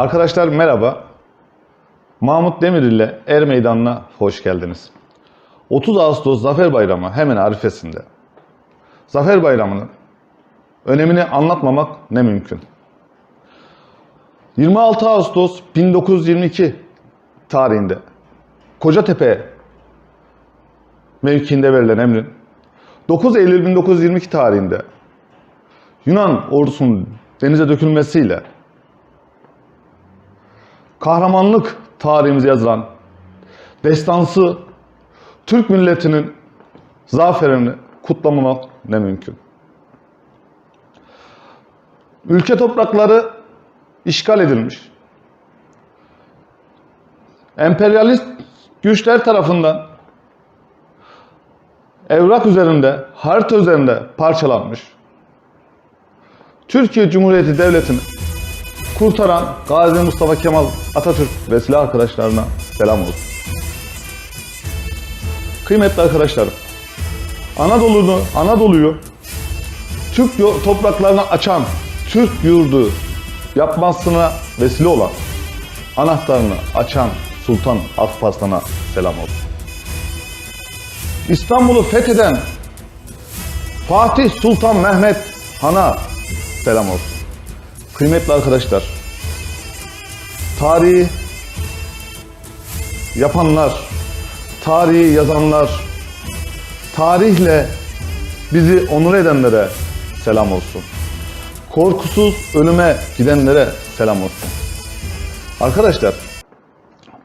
Arkadaşlar merhaba. Mahmut Demir ile Er Meydanı'na hoş geldiniz. 30 Ağustos Zafer Bayramı hemen arifesinde. Zafer Bayramı'nın önemini anlatmamak ne mümkün. 26 Ağustos 1922 tarihinde Kocatepe mevkiinde verilen emrin 9 Eylül 1922 tarihinde Yunan ordusunun denize dökülmesiyle kahramanlık tarihimize yazılan destansı Türk milletinin zaferini kutlamamak ne mümkün. Ülke toprakları işgal edilmiş. Emperyalist güçler tarafından evrak üzerinde, harita üzerinde parçalanmış. Türkiye Cumhuriyeti Devleti'ni kurtaran Gazi Mustafa Kemal Atatürk ve silah arkadaşlarına selam olsun. Kıymetli arkadaşlarım, Anadolu'nu, Anadolu'yu Türk topraklarına açan, Türk yurdu yapmasına vesile olan, anahtarını açan Sultan Alparslan'a selam olsun. İstanbul'u fetheden Fatih Sultan Mehmet Han'a selam olsun. Kıymetli arkadaşlar, tarihi yapanlar, tarihi yazanlar, tarihle bizi onur edenlere selam olsun. Korkusuz ölüme gidenlere selam olsun. Arkadaşlar,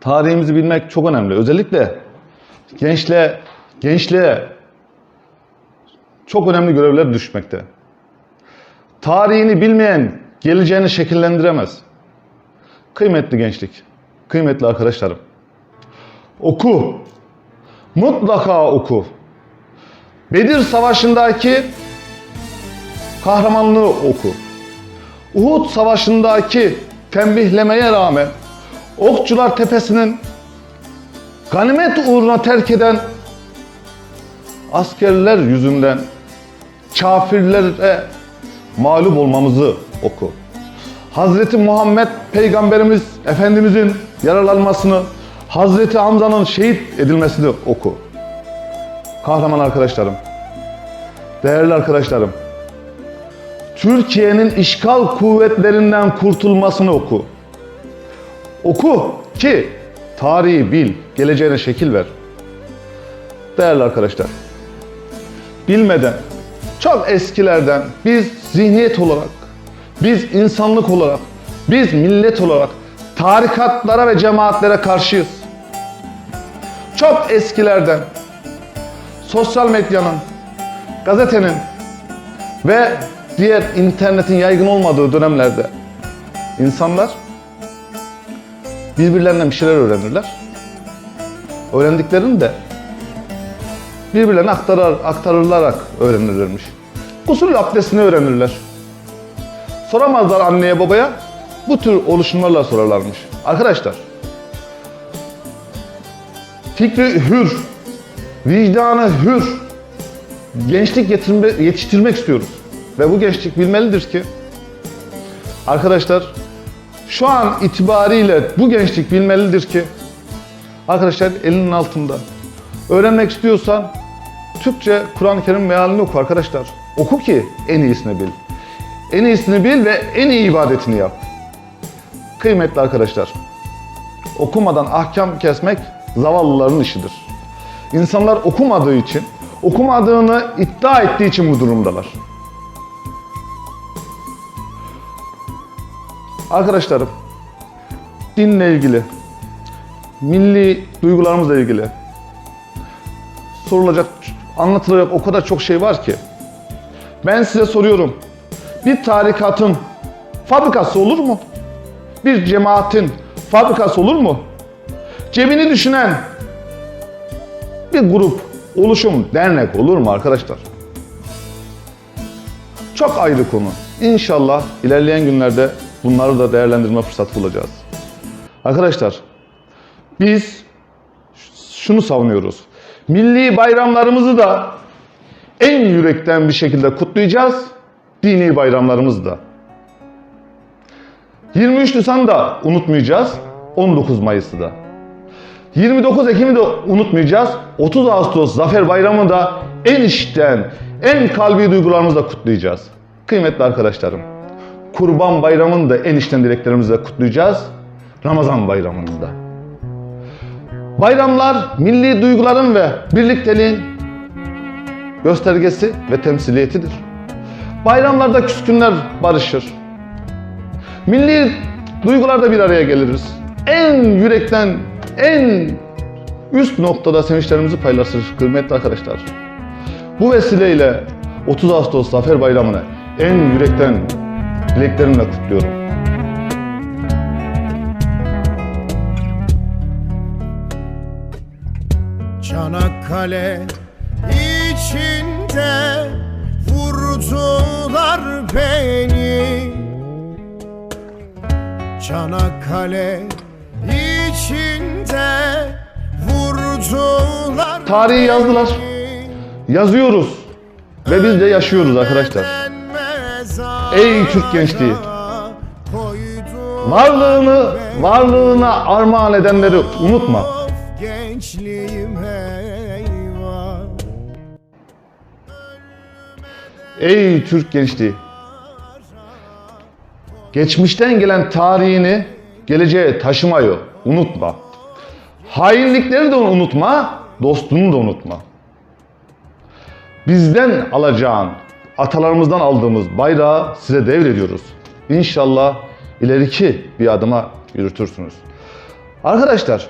tarihimizi bilmek çok önemli. Özellikle gençliğe, gençliğe çok önemli görevler düşmekte. Tarihini bilmeyen geleceğini şekillendiremez. Kıymetli gençlik, kıymetli arkadaşlarım. Oku. Mutlaka oku. Bedir Savaşı'ndaki kahramanlığı oku. Uhud Savaşı'ndaki tembihlemeye rağmen Okçular Tepesi'nin ganimet uğruna terk eden askerler yüzünden kafirlere mağlup olmamızı oku. Hazreti Muhammed Peygamberimiz Efendimizin yaralanmasını, Hazreti Hamza'nın şehit edilmesini oku. Kahraman arkadaşlarım, değerli arkadaşlarım, Türkiye'nin işgal kuvvetlerinden kurtulmasını oku. Oku ki tarihi bil, geleceğine şekil ver. Değerli arkadaşlar, bilmeden, çok eskilerden biz zihniyet olarak, biz insanlık olarak, biz millet olarak tarikatlara ve cemaatlere karşıyız. Çok eskilerden sosyal medyanın, gazetenin ve diğer internetin yaygın olmadığı dönemlerde insanlar birbirlerinden bir şeyler öğrenirler. Öğrendiklerini de birbirlerine aktarar, aktarılarak öğrenirlermiş. Gusül abdestini öğrenirler. Soramazlar anneye babaya, bu tür oluşumlarla sorarlarmış. Arkadaşlar, fikri hür, vicdanı hür, gençlik getirme, yetiştirmek istiyoruz. Ve bu gençlik bilmelidir ki, arkadaşlar, şu an itibariyle bu gençlik bilmelidir ki, arkadaşlar elinin altında. Öğrenmek istiyorsan Türkçe Kur'an-ı Kerim mealini oku arkadaşlar. Oku ki en iyisini bil. En iyisini bil ve en iyi ibadetini yap. Kıymetli arkadaşlar, okumadan ahkam kesmek zavallıların işidir. İnsanlar okumadığı için, okumadığını iddia ettiği için bu durumdalar. Arkadaşlarım, dinle ilgili, milli duygularımızla ilgili sorulacak, anlatılacak o kadar çok şey var ki. Ben size soruyorum. Bir tarikatın fabrikası olur mu? Bir cemaatin fabrikası olur mu? Cebini düşünen bir grup, oluşum, dernek olur mu arkadaşlar? Çok ayrı konu. İnşallah ilerleyen günlerde bunları da değerlendirme fırsatı bulacağız. Arkadaşlar, biz şunu savunuyoruz. Milli bayramlarımızı da en yürekten bir şekilde kutlayacağız. Dini bayramlarımızı da. 23 Nisan'ı da unutmayacağız. 19 Mayıs'ı da. 29 Ekim'i de unutmayacağız. 30 Ağustos Zafer Bayramı'nı da en içten, en kalbi duygularımızla kutlayacağız. Kıymetli arkadaşlarım, Kurban Bayramı'nı da en içten dileklerimizle kutlayacağız. Ramazan Bayramı'nı da. Bayramlar milli duyguların ve birlikteliğin göstergesi ve temsiliyetidir. Bayramlarda küskünler barışır. Milli duygularda bir araya geliriz. En yürekten, en üst noktada sevinçlerimizi paylaşırız kıymetli arkadaşlar. Bu vesileyle 30 Ağustos Zafer Bayramı'nı en yürekten dileklerimle kutluyorum. Çanakkale içinde vurdular beni Çanakkale içinde vurdular Tarihi yazdılar. Yazıyoruz. Ve biz de yaşıyoruz arkadaşlar. Ey Türk gençliği! Varlığını, varlığına armağan edenleri unutma. Gençliğim Ey Türk gençliği! Geçmişten gelen tarihini geleceğe taşımayı unutma. Hainlikleri de unutma, dostluğunu da unutma. Bizden alacağın, atalarımızdan aldığımız bayrağı size devrediyoruz. İnşallah ileriki bir adıma yürütürsünüz. Arkadaşlar,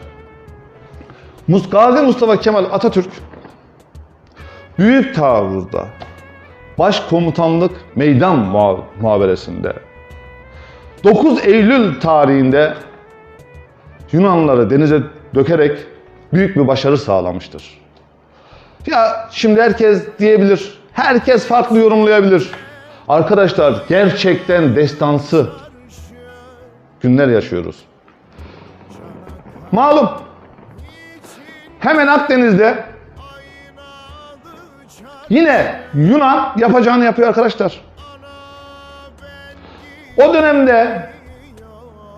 Gazi Mustafa Kemal Atatürk büyük taarruzda Başkomutanlık Meydan Muha- Muhaberesinde 9 Eylül tarihinde Yunanlıları denize dökerek büyük bir başarı sağlamıştır. Ya şimdi herkes diyebilir, herkes farklı yorumlayabilir. Arkadaşlar gerçekten destansı günler yaşıyoruz. Malum hemen Akdeniz'de Yine Yunan yapacağını yapıyor arkadaşlar. O dönemde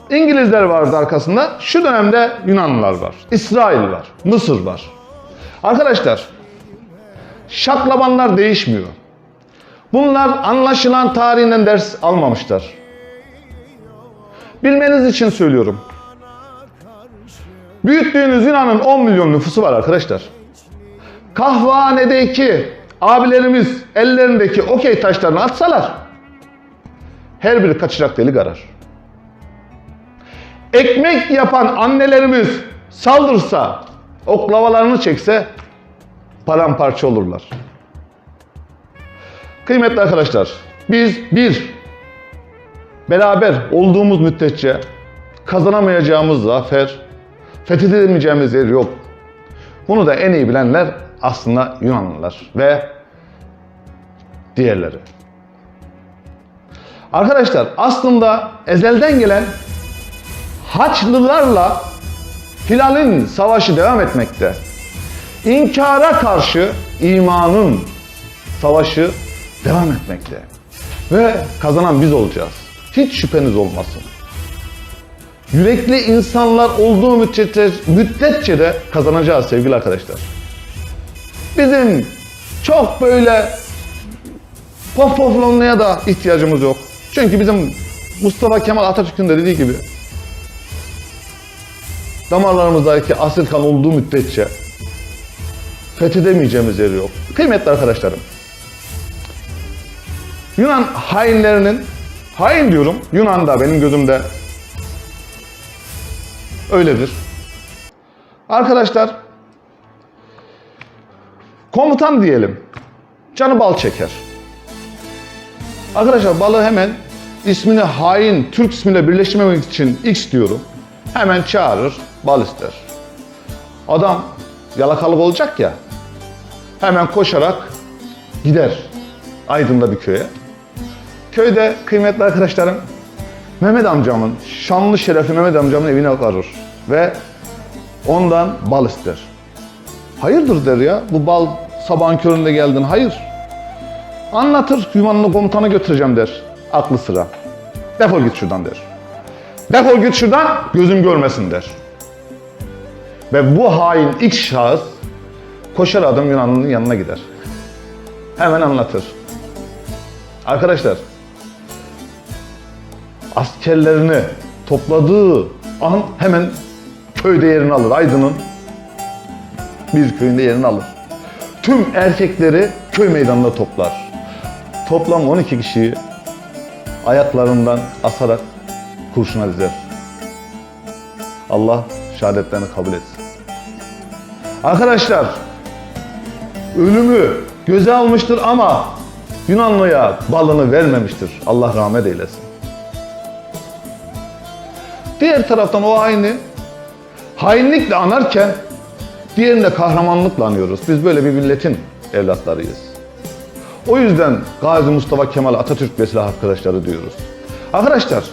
İngilizler vardı arkasında. Şu dönemde Yunanlılar var. İsrail var. Mısır var. Arkadaşlar şaklabanlar değişmiyor. Bunlar anlaşılan tarihinden ders almamışlar. Bilmeniz için söylüyorum. Büyüttüğünüz Yunan'ın 10 milyon nüfusu var arkadaşlar kahvehanedeki abilerimiz ellerindeki okey taşlarını atsalar her biri kaçacak delik arar. Ekmek yapan annelerimiz saldırsa, oklavalarını çekse paramparça olurlar. Kıymetli arkadaşlar, biz bir, beraber olduğumuz müddetçe kazanamayacağımız zafer, fethedemeyeceğimiz yer yok. Bunu da en iyi bilenler aslında Yunanlılar ve diğerleri. Arkadaşlar aslında ezelden gelen Haçlılarla Hilal'in savaşı devam etmekte. İnkara karşı imanın savaşı devam etmekte. Ve kazanan biz olacağız. Hiç şüpheniz olmasın. Yürekli insanlar olduğu müddetçe, de kazanacağız sevgili arkadaşlar. Bizim çok böyle pohpohlanmaya da ihtiyacımız yok. Çünkü bizim Mustafa Kemal Atatürk'ün de dediği gibi damarlarımızdaki asil kan olduğu müddetçe fethedemeyeceğimiz yeri yok. Kıymetli arkadaşlarım, Yunan hainlerinin, hain diyorum, Yunan da benim gözümde öyledir. Arkadaşlar, komutan diyelim, canı bal çeker. Arkadaşlar balığı hemen ismini hain Türk ismiyle birleştirmemek için X diyorum. Hemen çağırır, bal ister. Adam yalakalık olacak ya, hemen koşarak gider Aydın'da bir köye. Köyde kıymetli arkadaşlarım Mehmet amcamın, şanlı şerefli Mehmet amcamın evine varır ve ondan bal ister. Hayırdır der ya, bu bal sabahın köründe geldin, hayır. Anlatır, Yunanlı komutanı götüreceğim der, aklı sıra. Defol git şuradan der. Defol git şuradan gözüm görmesin der. Ve bu hain ilk şahıs koşar adım Yunanlı'nın yanına gider. Hemen anlatır. Arkadaşlar askerlerini topladığı an hemen köyde yerini alır. Aydın'ın bir köyünde yerini alır. Tüm erkekleri köy meydanına toplar. Toplam 12 kişiyi ayaklarından asarak kurşuna dizer. Allah şehadetlerini kabul etsin. Arkadaşlar ölümü göze almıştır ama Yunanlıya balını vermemiştir. Allah rahmet eylesin. Diğer taraftan o haini hainlikle anarken diğerini de kahramanlıkla anıyoruz. Biz böyle bir milletin evlatlarıyız. O yüzden Gazi Mustafa Kemal Atatürk ve silah arkadaşları diyoruz. Arkadaşlar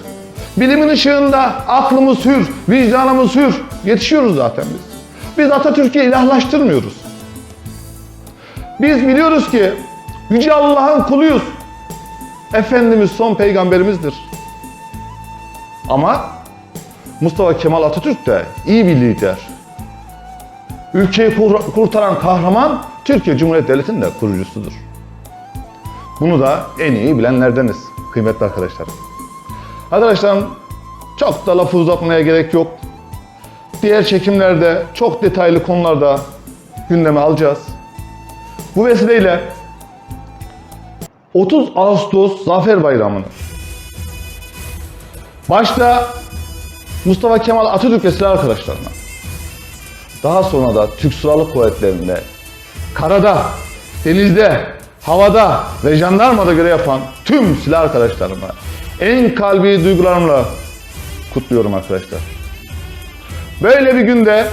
bilimin ışığında aklımız hür, vicdanımız hür. Yetişiyoruz zaten biz. Biz Atatürk'ü ilahlaştırmıyoruz. Biz biliyoruz ki Yüce Allah'ın kuluyuz. Efendimiz son peygamberimizdir. Ama Mustafa Kemal Atatürk de iyi bir lider. Ülkeyi kur- kurtaran kahraman Türkiye Cumhuriyeti Devleti'nin de kurucusudur. Bunu da en iyi bilenlerdeniz kıymetli arkadaşlar. Arkadaşlarım çok da lafı uzatmaya gerek yok. Diğer çekimlerde çok detaylı konularda gündeme alacağız. Bu vesileyle 30 Ağustos Zafer Bayramı'nı başta Mustafa Kemal Atatürk ve silah arkadaşlarına daha sonra da Türk Silahlı Kuvvetleri'nde karada, denizde, havada ve jandarmada görev yapan tüm silah arkadaşlarıma en kalbi duygularımla kutluyorum arkadaşlar. Böyle bir günde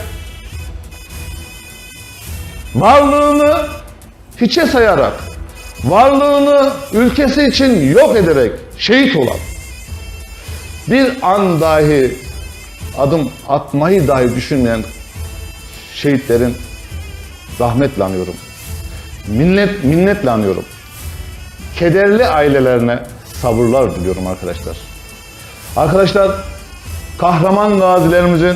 varlığını hiçe sayarak, varlığını ülkesi için yok ederek şehit olan, bir an dahi adım atmayı dahi düşünmeyen şehitlerin rahmetle anıyorum. Minnet, minnetle anıyorum. Kederli ailelerine sabırlar diliyorum arkadaşlar. Arkadaşlar kahraman gazilerimizin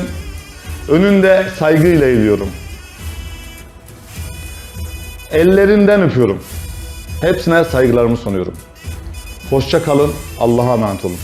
önünde saygıyla eğiliyorum. Ellerinden öpüyorum. Hepsine saygılarımı sunuyorum. Hoşça kalın. Allah'a emanet olun.